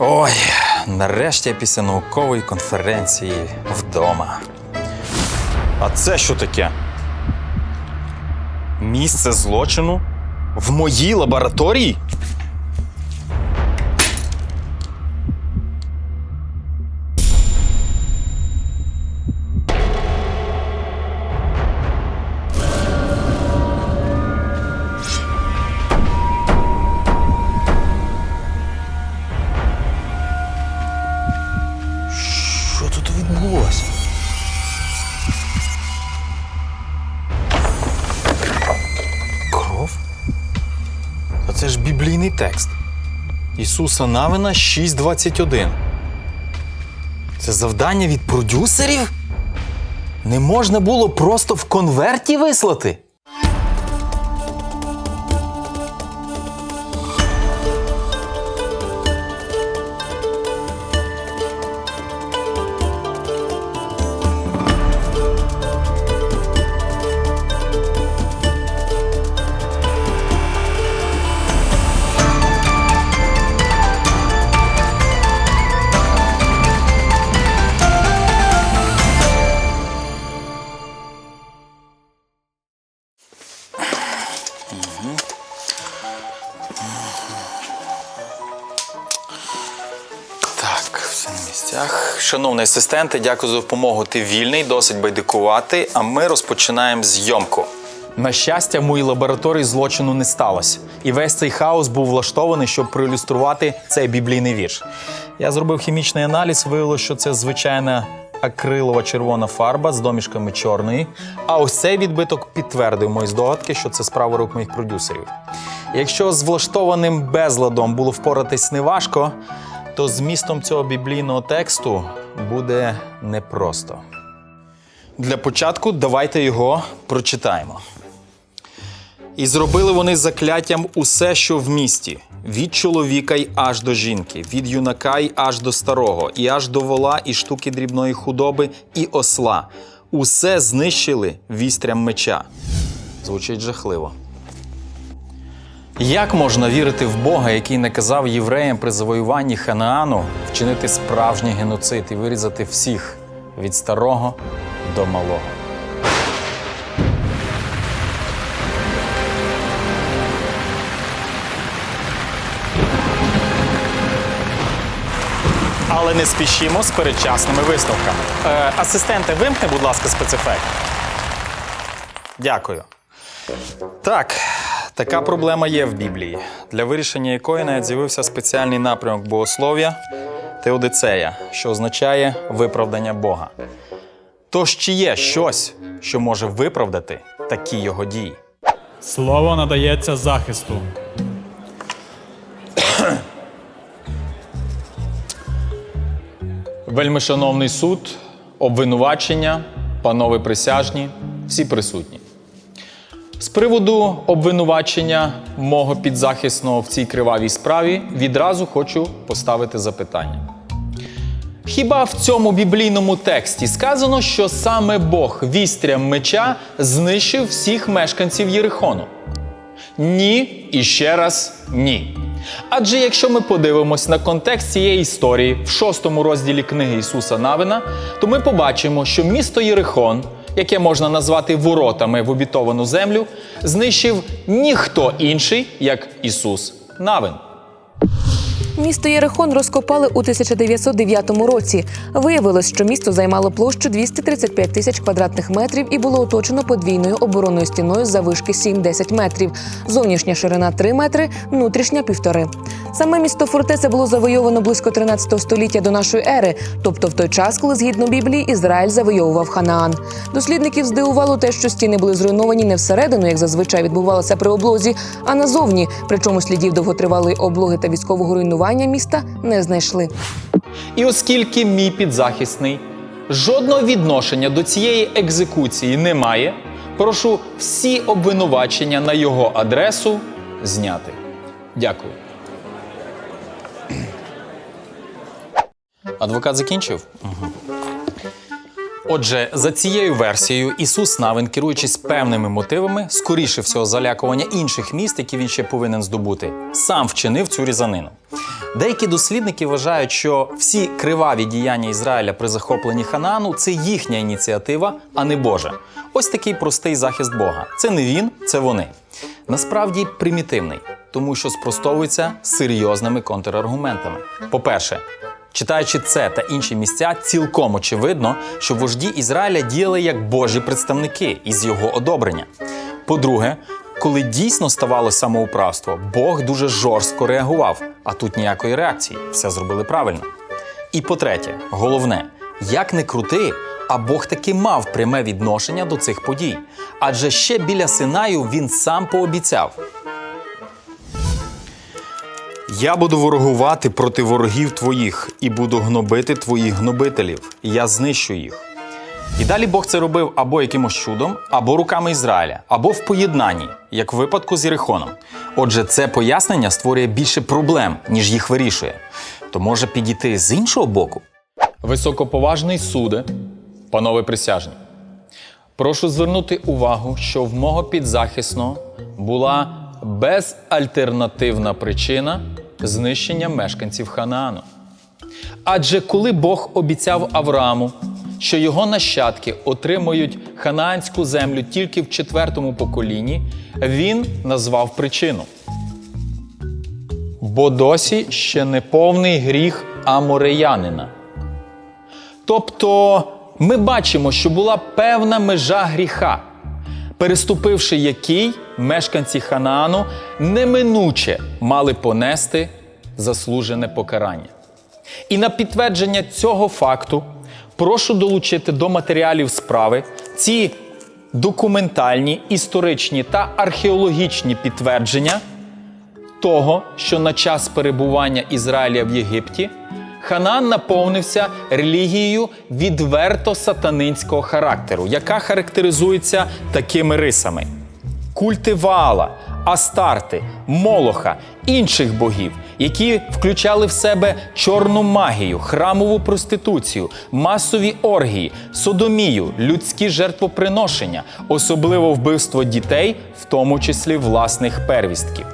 Ой, нарешті після наукової конференції вдома. А це що таке? Місце злочину? В моїй лабораторії? Що тут відбулося? Кров? Та це ж біблійний текст. Ісуса Навина 6.21. Це завдання від продюсерів? Не можна було просто в конверті вислати? Шановний асистенте, дякую за допомогу. Ти вільний, досить байдикувати, а ми розпочинаємо зйомку. На щастя, в моїй лабораторії злочину не сталося. І весь цей хаос був влаштований, щоб проілюструвати цей біблійний вірш. Я зробив хімічний аналіз, виявилося, що це звичайна акрилова червона фарба з домішками чорної. А ось цей відбиток підтвердив мої здогадки, що це справа рук моїх продюсерів. Якщо з влаштованим безладом було впоратись неважко, то змістом цього біблійного тексту буде непросто. Для початку давайте його прочитаємо. І зробили вони закляттям усе, що в місті, від чоловіка й аж до жінки, від юнака й аж до старого, і аж до вола, і штуки дрібної худоби, і осла. Усе знищили вістрям меча. Звучить жахливо. Як можна вірити в Бога, який наказав євреям при завоюванні Ханаану вчинити справжній геноцид і вирізати всіх від старого до малого? Але не спішімо з передчасними висновками. Е, асистенте, вимкни, будь ласка, спецефект. Дякую. Так, така проблема є в Біблії, для вирішення якої навіть з'явився спеціальний напрямок богослов'я Теодицея, що означає виправдання Бога. Тож чи є щось, що може виправдати такі його дії? Слово надається захисту. Вельмишановний суд, обвинувачення, панове присяжні, всі присутні. З приводу обвинувачення мого підзахисного в цій кривавій справі відразу хочу поставити запитання. Хіба в цьому біблійному тексті сказано, що саме Бог вістрям меча знищив всіх мешканців Єрихону? Ні і ще раз ні. Адже якщо ми подивимось на контекст цієї історії в шостому розділі книги Ісуса Навина, то ми побачимо, що місто Єрихон, яке можна назвати воротами в обітовану землю, знищив ніхто інший, як Ісус Навин. Місто Єрихон розкопали у 1909 році. Виявилось, що місто займало площу 235 тисяч квадратних метрів і було оточено подвійною оборонною стіною завишки 7-10 метрів. Зовнішня ширина 3 метри, внутрішня півтори. Саме місто фортеця було завойовано близько 13 століття до нашої ери, тобто в той час, коли згідно Біблії Ізраїль завойовував Ханаан. Дослідників здивувало те, що стіни були зруйновані не всередину, як зазвичай відбувалося при облозі, а назовні. Причому слідів довготривалої облоги та військового руйнування міста не знайшли. І оскільки мій підзахисний жодного відношення до цієї екзекуції не має, прошу всі обвинувачення на його адресу зняти. Дякую. Адвокат закінчив? Угу. Отже, за цією версією, Ісус Навин, керуючись певними мотивами, скоріше всього залякування інших міст, які він ще повинен здобути, сам вчинив цю різанину. Деякі дослідники вважають, що всі криваві діяння Ізраїля при захопленні Ханаану це їхня ініціатива, а не Божа. Ось такий простий захист Бога. Це не він, це вони. Насправді примітивний, тому що спростовується серйозними контраргументами. По-перше, читаючи це та інші місця, цілком очевидно, що вожді Ізраїля діяли як Божі представники із його одобрення. По-друге, коли дійсно ставало самоуправство, Бог дуже жорстко реагував, а тут ніякої реакції, все зробили правильно. І по-третє, головне, як не крути, а Бог таки мав пряме відношення до цих подій. Адже ще біля Синаю він сам пообіцяв. Я буду ворогувати проти ворогів твоїх і буду гнобити твоїх гнобителів. Я знищу їх. І далі Бог це робив або якимось чудом, або руками Ізраїля, або в поєднанні, як в випадку з Єрихоном. Отже, це пояснення створює більше проблем, ніж їх вирішує. То може підійти з іншого боку? Високоповажний суде, панове присяжні. Прошу звернути увагу, що в мого підзахисного була безальтернативна причина знищення мешканців Ханаану. Адже коли Бог обіцяв Аврааму, що його нащадки отримують ханаанську землю тільки в четвертому поколінні, він назвав причину. Бо досі ще не повний гріх амореянина. Тобто ми бачимо, що була певна межа гріха, переступивши який мешканці Ханаану неминуче мали понести заслужене покарання. І на підтвердження цього факту прошу долучити до матеріалів справи ці документальні, історичні та археологічні підтвердження того, що на час перебування Ізраїля в Єгипті Ханаан наповнився релігією відверто сатанинського характеру, яка характеризується такими рисами: культи Ваала, Астарти, Молоха, інших богів, які включали в себе чорну магію, храмову проституцію, масові оргії, содомію, людські жертвоприношення, особливо вбивство дітей, в тому числі власних первістків.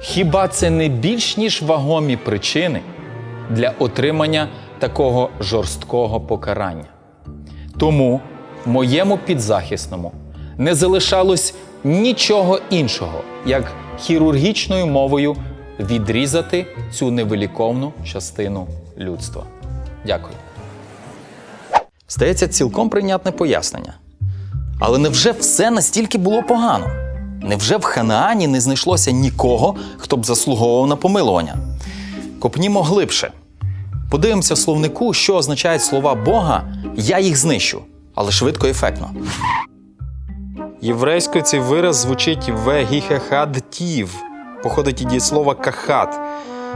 Хіба це не більш ніж вагомі причини для отримання такого жорсткого покарання? Тому моєму підзахисному не залишалось нічого іншого, як хірургічною мовою відрізати цю невиліковну частину людства. Дякую. Здається, цілком прийнятне пояснення. Але невже все настільки було погано? Невже в Ханаані не знайшлося нікого, хто б заслуговував на помилування? Копнімо глибше. Подивимося в словнику, що означають слова Бога Я їх знищу, але швидко і ефектно. Єврейською цей вираз звучить вегіхехадтів, походить від дієслова кахат,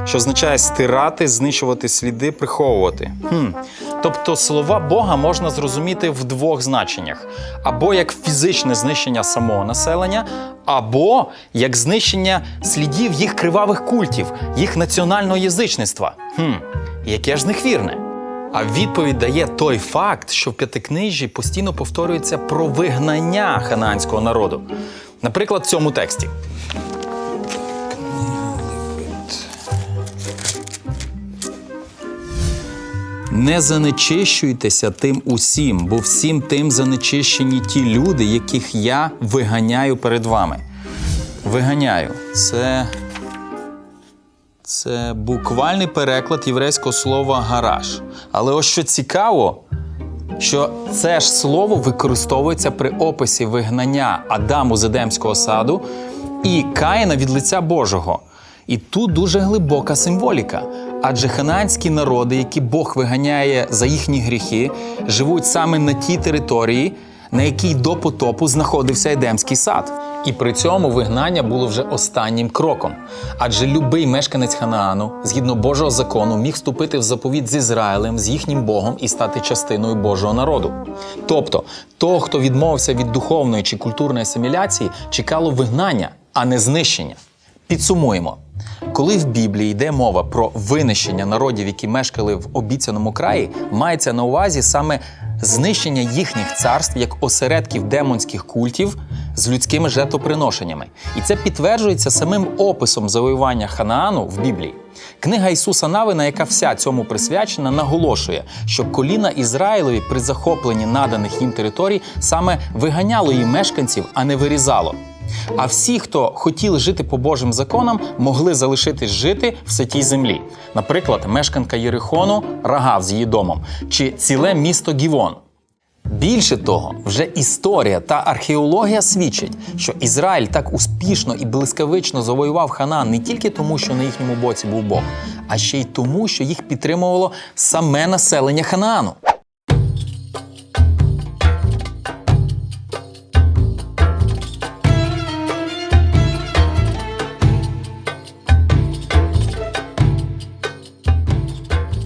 що означає стирати, знищувати сліди, приховувати. Хм. Тобто слова Бога можна зрозуміти в двох значеннях: або як фізичне знищення самого населення, або як знищення слідів їх кривавих культів, їх національного язичництва. Хм, яке ж них вірне? А відповідь дає той факт, що в п'ятикнижі постійно повторюється про вигнання ханаанського народу. Наприклад, в цьому тексті. Не занечищуйтеся тим усім, бо всім тим занечищені ті люди, яких я виганяю перед вами. Виганяю. Це. Це буквальний переклад єврейського слова гараж. Але ось що цікаво, що це ж слово використовується при описі вигнання Адаму з Едемського саду і Каїна від лиця Божого. І тут дуже глибока символіка. Адже ханаанські народи, які Бог виганяє за їхні гріхи, живуть саме на тій території, на якій до потопу знаходився Едемський сад. І при цьому вигнання було вже останнім кроком. Адже любий мешканець Ханаану, згідно Божого закону, міг вступити в заповіт з Ізраїлем, з їхнім Богом і стати частиною Божого народу. Тобто, того, хто відмовився від духовної чи культурної асиміляції, чекало вигнання, а не знищення. Підсумуємо. Коли в Біблії йде мова про винищення народів, які мешкали в обіцяному краї, мається на увазі саме знищення їхніх царств як осередків демонських культів, з людськими жертвоприношеннями. І це підтверджується самим описом завоювання Ханаану в Біблії. Книга Ісуса Навина, яка вся цьому присвячена, наголошує, що коліна Ізраїлові при захопленні наданих їм територій саме виганяло її мешканців, а не вирізало. А всі, хто хотіли жити по Божим законам, могли залишитись жити в святій землі. Наприклад, мешканка Єрихону Рагав з її домом, чи ціле місто Гівон. Більше того, вже історія та археологія свідчать, що Ізраїль так успішно і блискавично завоював Ханан не тільки тому, що на їхньому боці був Бог, а ще й тому, що їх підтримувало саме населення Ханаану.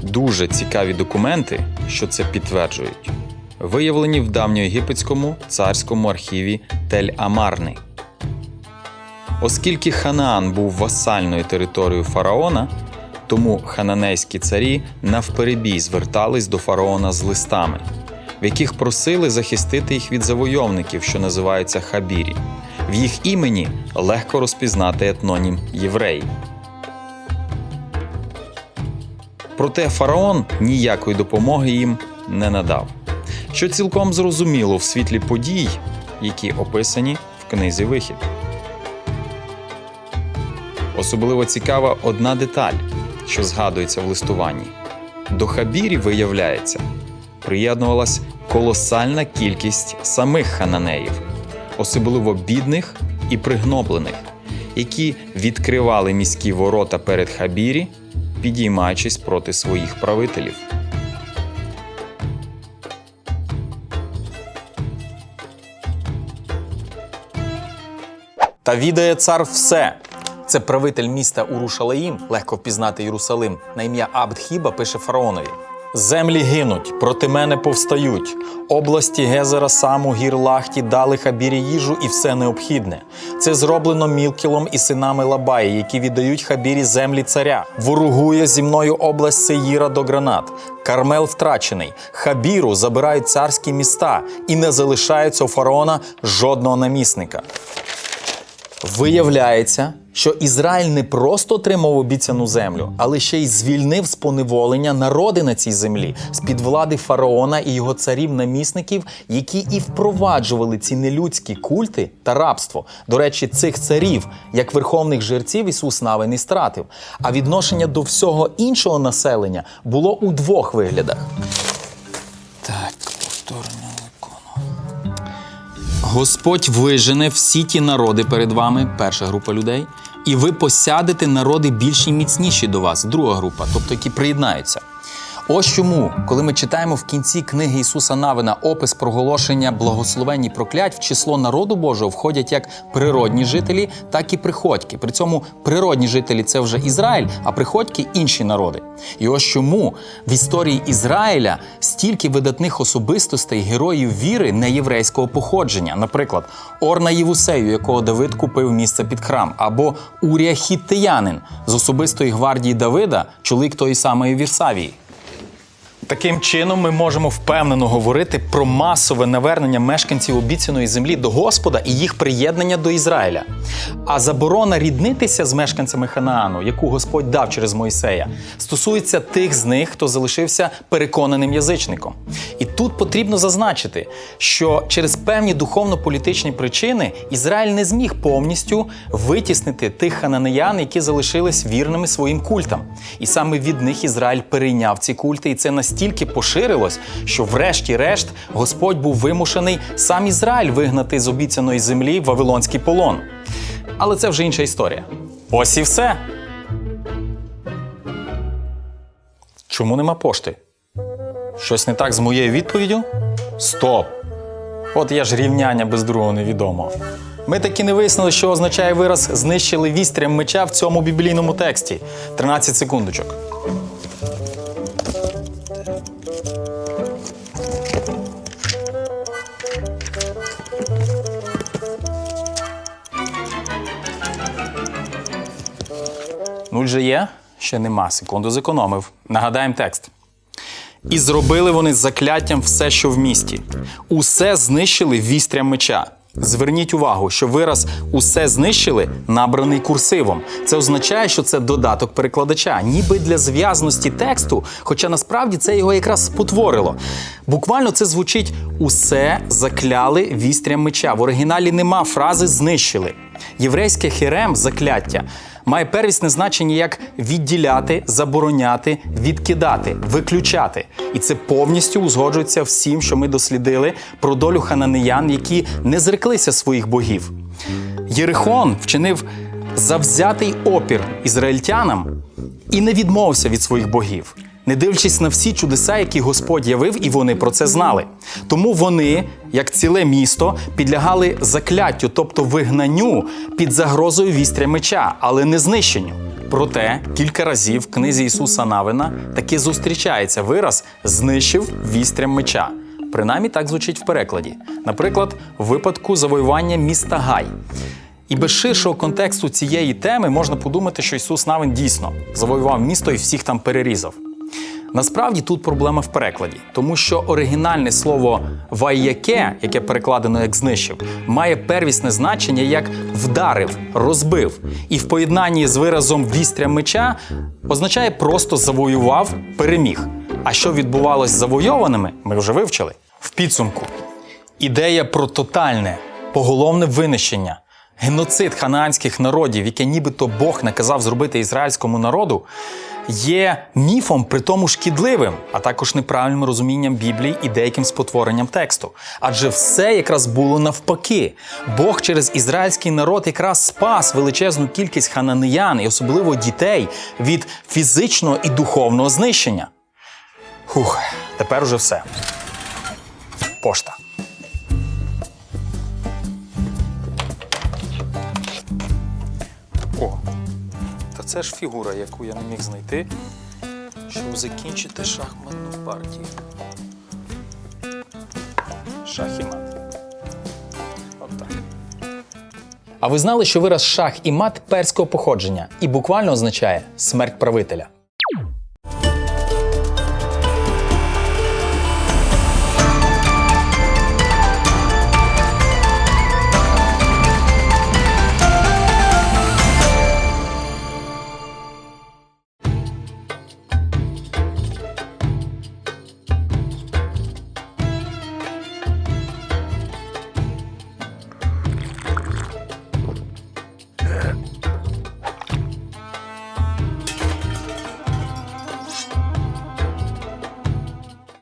Дуже цікаві документи, що це підтверджують, виявлені в давньоєгипетському царському архіві Тель-Амарни. Оскільки Ханаан був васальною територією фараона, тому хананейські царі навперебій звертались до фараона з листами, в яких просили захистити їх від завойовників, що називаються хабірі. В їх імені легко розпізнати етнонім євреї. Проте фараон ніякої допомоги їм не надав, що цілком зрозуміло в світлі подій, які описані в книзі Вихід. Особливо цікава одна деталь, що згадується в листуванні. До хабірів, виявляється, приєднувалась колосальна кількість самих хананеїв, особливо бідних і пригноблених, які відкривали міські ворота перед хабірі, підіймаючись проти своїх правителів. Та відає цар все. Це правитель міста Урушалаїм, легко впізнати Єрусалим, на ім'я Абдхіба пише фараонові. Землі гинуть, проти мене повстають. Області Гезера, Саму, Гір Лахті дали хабірі їжу і все необхідне. Це зроблено Мілкілом і синами Лабаї, які віддають хабірі землі царя. Ворогує зі мною область Сеїра до гранат. Кармел втрачений. Хабіру забирають царські міста і не залишається у фараона жодного намісника. Виявляється, що Ізраїль не просто отримав обіцяну землю, але ще й звільнив з поневолення народи на цій землі з під влади фараона і його царів-намісників, які і впроваджували ці нелюдські культи та рабство. До речі, цих царів, як верховних жерців, Ісус Навин не стратив. А відношення до всього іншого населення було у двох виглядах. Так, повторення закону. Господь вижене всі ті народи перед вами, перша група людей, і ви посядете народи більші і міцніші до вас, друга група, тобто які приєднаються. Ось чому, коли ми читаємо в кінці книги Ісуса Навина опис проголошення благословень і проклять, в число народу Божого входять як природні жителі, так і приходьки. При цьому природні жителі це вже Ізраїль, а приходьки інші народи. І ось чому в історії Ізраїля стільки видатних особистостей, героїв віри неєврейського походження, наприклад, Орна Євусею, якого Давид купив місце під храм, або Урія Хіттиянин з особистої гвардії Давида, чоловік тої самої Вірсавії. Таким чином, ми можемо впевнено говорити про масове навернення мешканців обіцяної землі до Господа і їх приєднання до Ізраїля. А заборона ріднитися з мешканцями Ханаану, яку Господь дав через Мойсея, стосується тих з них, хто залишився переконаним язичником. І тут потрібно зазначити, що через певні духовно-політичні причини Ізраїль не зміг повністю витіснити тих хананеян, які залишились вірними своїм культам. І саме від них Ізраїль перейняв ці культи, і це настільки поширилось, що, врешті-решт, Господь був вимушений сам Ізраїль вигнати з обіцяної землі Вавилонський полон. Але це вже інша історія. Ось і все. Чому нема пошти? Щось не так з моєю відповіддю? Стоп! От я ж рівняння без другого невідомо. Ми таки не вияснили, що означає вираз знищили вістрям меча в цьому біблійному тексті. 13 секундочок. Нуль же є? Ще нема. Секунду зекономив. Нагадаємо текст. І зробили вони з закляттям все, що в місті. Усе знищили вістрям меча. Зверніть увагу, що вираз усе знищили набраний курсивом. Це означає, що це додаток перекладача, ніби для зв'язності тексту, хоча насправді це його якраз спотворило. Буквально це звучить усе закляли вістрям меча. В оригіналі нема фрази знищили. Єврейське херем закляття має первісне значення як відділяти, забороняти, відкидати, виключати. І це повністю узгоджується всім, що ми дослідили про долю хананеян, які не зреклися своїх богів. Єрихон вчинив завзятий опір ізраїльтянам і не відмовився від своїх богів, не дивлячись на всі чудеса, які Господь явив, і вони про це знали. Тому вони, як ціле місто, підлягали закляттю, тобто вигнанню під загрозою вістря меча, але не знищенню. Проте кілька разів в книзі Ісуса Навина таки зустрічається вираз знищив вістрям меча. Принаймні так звучить в перекладі. Наприклад, в випадку завоювання міста Гай. І без ширшого контексту цієї теми можна подумати, що Ісус Навин дійсно завоював місто і всіх там перерізав. Насправді тут проблема в перекладі, тому що оригінальне слово вайяке, яке перекладено як знищив, має первісне значення як вдарив, розбив. І в поєднанні з виразом вістря меча означає просто завоював, переміг. А що відбувалось з завойованими, ми вже вивчили. В підсумку ідея про тотальне, поголовне винищення, геноцид ханаанських народів, яке нібито Бог наказав зробити ізраїльському народу, є міфом, при тому шкідливим, а також неправильним розумінням Біблії і деяким спотворенням тексту. Адже все якраз було навпаки. Бог через ізраїльський народ якраз спас величезну кількість хананеян і особливо дітей від фізичного і духовного знищення. Хух, тепер уже все. Пошта. Це ж фігура, яку я не міг знайти, щоб закінчити шахматну партію. Шах і мат. А ви знали, що вираз шах і мат перського походження і буквально означає смерть правителя?